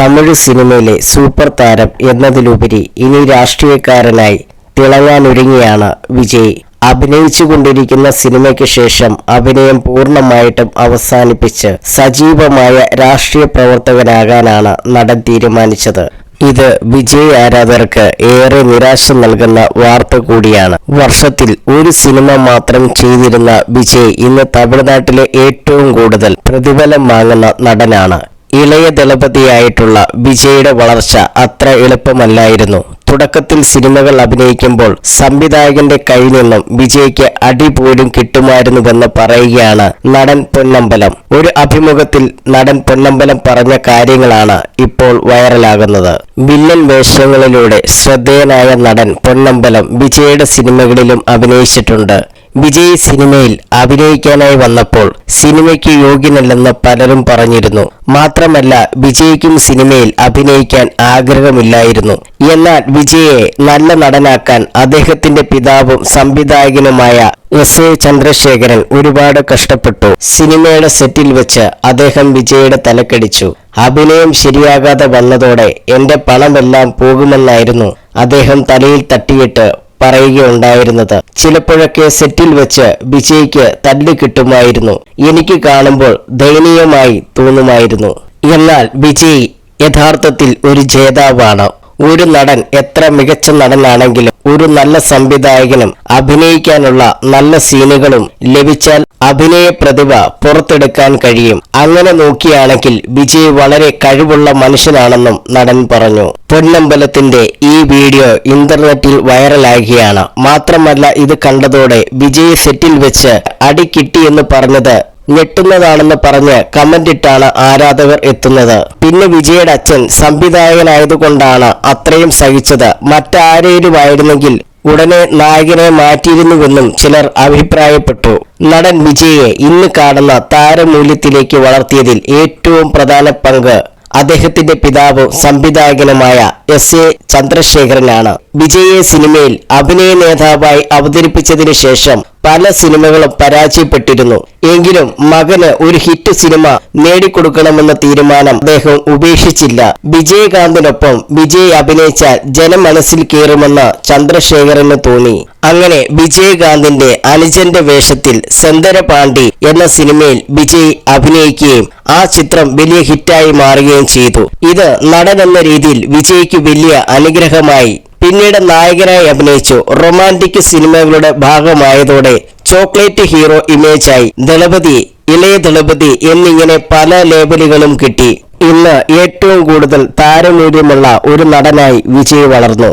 തമിഴ് സിനിമയിലെ സൂപ്പർ താരം എന്നതിലുപരി ഇനി രാഷ്ട്രീയക്കാരനായി തിളങ്ങാനൊരുങ്ങിയാണ് വിജയ്. അഭിനയിച്ചുകൊണ്ടിരിക്കുന്ന സിനിമയ്ക്ക് ശേഷം അഭിനയം പൂർണമായിട്ടും അവസാനിപ്പിച്ച് സജീവമായ രാഷ്ട്രീയ പ്രവർത്തകനാകാനാണ് നടൻ തീരുമാനിച്ചത്. ഇത് വിജയ് ആരാധകർക്ക് ഏറെ നിരാശ നൽകുന്ന വാർത്ത കൂടിയാണ്. വർഷത്തിൽ ഒരു സിനിമ മാത്രം ചെയ്തിരുന്ന വിജയ് ഇന്ന് തമിഴ്നാട്ടിലെ ഏറ്റവും കൂടുതൽ പ്രതിഫലം വാങ്ങുന്ന നടനാണ്. ഇളയ ദളപതിയായിട്ടുള്ള വിജയുടെ വളർച്ച അത്ര എളുപ്പമല്ലായിരുന്നു. തുടക്കത്തിൽ സിനിമകൾ അഭിനയിക്കുമ്പോൾ സംവിധായകന്റെ കയ്യിൽ നിന്നും വിജയ്ക്ക് അടി പോലും കിട്ടുമായിരുന്നുവെന്ന് പറയുകയാണ് നടൻ പൊന്നമ്പലം. ഒരു അഭിമുഖത്തിൽ നടൻ പൊന്നമ്പലം പറഞ്ഞ കാര്യങ്ങളാണ് ഇപ്പോൾ വൈറലാകുന്നത്. വില്ലൻ വേഷങ്ങളിലൂടെ ശ്രദ്ധേയനായ നടൻ പൊന്നമ്പലം വിജയുടെ സിനിമകളിലും അഭിനയിച്ചിട്ടുണ്ട്. വിജയ് സിനിമയിൽ അഭിനയിക്കാനായി വന്നപ്പോൾ സിനിമയ്ക്ക് യോഗ്യനല്ലെന്ന് പലരും പറഞ്ഞിരുന്നു. മാത്രമല്ല വിജയ്ക്കും സിനിമയിൽ അഭിനയിക്കാൻ ആഗ്രഹമില്ലായിരുന്നു. എന്നാൽ വിജയെ നല്ല നടനാക്കാൻ അദ്ദേഹത്തിന്റെ പിതാവും സംവിധായകനുമായ എസ് എ ചന്ദ്രശേഖരൻ ഒരുപാട് കഷ്ടപ്പെട്ടു. സിനിമയുടെ സെറ്റിൽ വെച്ച് അദ്ദേഹം വിജയുടെ തലക്കടിച്ചു. അഭിനയം ശരിയാകാതെ വന്നതോടെ എന്റെ പണമെല്ലാം പോകുമെന്നായിരുന്നു അദ്ദേഹം തലയിൽ തട്ടിയിട്ട് പറയുകയുണ്ടായിരുന്നത്. ചിലപ്പോഴൊക്കെ സെറ്റിൽ വെച്ച് വിജയ്ക്ക് തല്ല് കിട്ടുമായിരുന്നു. എനിക്ക് കാണുമ്പോൾ ദയനീയമായി തോന്നുമായിരുന്നു. എന്നാൽ വിജയ് യഥാർത്ഥത്തിൽ ഒരു ജേതാവാണ്. ഒരു നടൻ എത്ര മികച്ച നടനാണെങ്കിലും ഒരു നല്ല സംവിധായകനും അഭിനയിക്കാനുള്ള നല്ല സീനുകളും ലഭിച്ചാൽ അഭിനയ പ്രതിഭ പുറത്തെടുക്കാൻ കഴിയും. അങ്ങനെ നോക്കിയാണെങ്കിൽ വിജയ് വളരെ കഴിവുള്ള മനുഷ്യനാണെന്നും നടൻ പറഞ്ഞു. പൊന്നമ്പലത്തിന്റെ ഈ വീഡിയോ ഇന്റർനെറ്റിൽ വൈറലാകുകയാണ്. മാത്രമല്ല ഇത് കണ്ടതോടെ വിജയ് സെറ്റിൽ വെച്ച് അടി കിട്ടിയെന്ന് പറഞ്ഞത് ഞെട്ടുന്നതാണെന്ന് പറഞ്ഞ് കമന്റ് ഇട്ടാണ് ആരാധകർ എത്തുന്നത്. പിന്നെ വിജയുടെ അച്ഛൻ സംവിധായകനായതുകൊണ്ടാണ് അത്രയും സഹിച്ചത്. മറ്റാരേലുമായിരുന്നെങ്കിൽ ഉടനെ നായകനെ മാറ്റിയിരുന്നുവെന്നും ചിലർ അഭിപ്രായപ്പെട്ടു. നടൻ വിജയെ ഇന്ന് കാണുന്ന താരമൂല്യത്തിലേക്ക് വളർത്തിയതിൽ ഏറ്റവും പ്രധാന പങ്ക് അദ്ദേഹത്തിന്റെ പിതാവ് സംവിധായകനുമായ എസ് എ ചന്ദ്രശേഖരനാണ്. വിജയെ സിനിമയിൽ അഭിനയ നേതാവായി അവതരിപ്പിച്ചതിനു ശേഷം പല സിനിമകളും പരാജയപ്പെട്ടിരുന്നു. എങ്കിലും മകന് ഒരു ഹിറ്റ് സിനിമ നേടിക്കൊടുക്കണമെന്ന തീരുമാനം അദ്ദേഹം ഉപേക്ഷിച്ചില്ല. വിജയകാന്തിനൊപ്പം വിജയ് അഭിനയിച്ചാൽ ജനമനസ്സിൽ കയറുമെന്ന് ചന്ദ്രശേഖരന് തോന്നി. അങ്ങനെ വിജയകാന്തിന്റെ അനുജന്റെ വേഷത്തിൽ സെന്തര പാണ്ഡി എന്ന സിനിമയിൽ വിജയ് അഭിനയിക്കുകയും ആ ചിത്രം വലിയ ഹിറ്റായി മാറുകയും ചെയ്തു. ഇത് നടൻ എന്ന രീതിയിൽ വിജയ്ക്ക് വലിയ അനുഗ്രഹമായി. പിന്നീട് നായകനായി അഭിനയിച്ചു. റൊമാന്റിക് സിനിമകളുടെ ഭാഗമായതോടെ ചോക്ലേറ്റ് ഹീറോ ഇമേജായി. ദളപതി ഇളയ ദളപതി എന്നിങ്ങനെ പല ലേബലുകളും കിട്ടി. ഇന്ന് ഏറ്റവും കൂടുതൽ താരമൂല്യമുള്ള ഒരു നടനായി വിജയ് വളർന്നു.